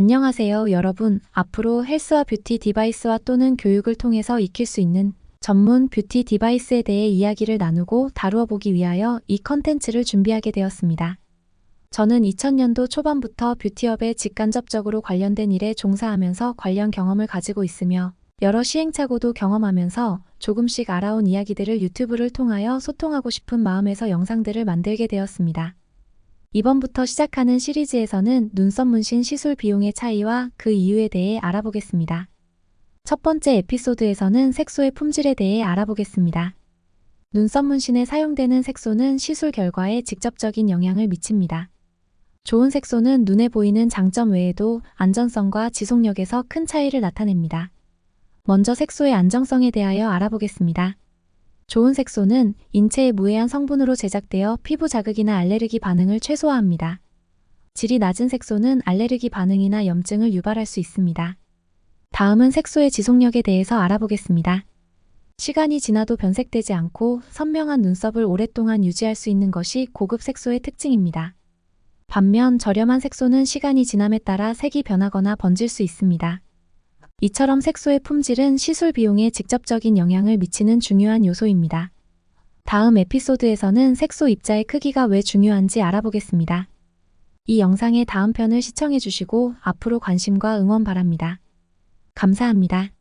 안녕하세요, 여러분. 앞으로 헬스와 뷰티 디바이스와 또는 교육을 통해서 익힐 수 있는 전문 뷰티 디바이스에 대해 이야기를 나누고 다루어 보기 위하여 이 컨텐츠를 준비하게 되었습니다. 저는 2000년도 초반부터 뷰티업에 직간접적으로 관련된 일에 종사하면서 관련 경험을 가지고 있으며 여러 시행착오도 경험하면서 조금씩 알아온 이야기들을 유튜브를 통하여 소통하고 싶은 마음에서 영상들을 만들게 되었습니다. 이번부터 시작하는 시리즈에서는 눈썹 문신 시술 비용의 차이와 그 이유에 대해 알아보겠습니다. 첫 번째 에피소드에서는 색소의 품질에 대해 알아보겠습니다. 눈썹 문신에 사용되는 색소는 시술 결과에 직접적인 영향을 미칩니다. 좋은 색소는 눈에 보이는 장점 외에도 안전성과 지속력에서 큰 차이를 나타냅니다. 먼저 색소의 안정성에 대하여 알아보겠습니다. 좋은 색소는 인체의 무해한 성분으로 제작되어 피부 자극이나 알레르기 반응을 최소화합니다. 질이 낮은 색소는 알레르기 반응이나 염증을 유발할 수 있습니다. 다음은 색소의 지속력에 대해서 알아보겠습니다. 시간이 지나도 변색되지 않고 선명한 눈썹을 오랫동안 유지할 수 있는 것이 고급 색소의 특징입니다. 반면 저렴한 색소는 시간이 지남에 따라 색이 변하거나 번질 수 있습니다. 이처럼 색소의 품질은 시술 비용에 직접적인 영향을 미치는 중요한 요소입니다. 다음 에피소드에서는 색소 입자의 크기가 왜 중요한지 알아보겠습니다. 이 영상의 다음 편을 시청해주시고 앞으로 관심과 응원 바랍니다. 감사합니다.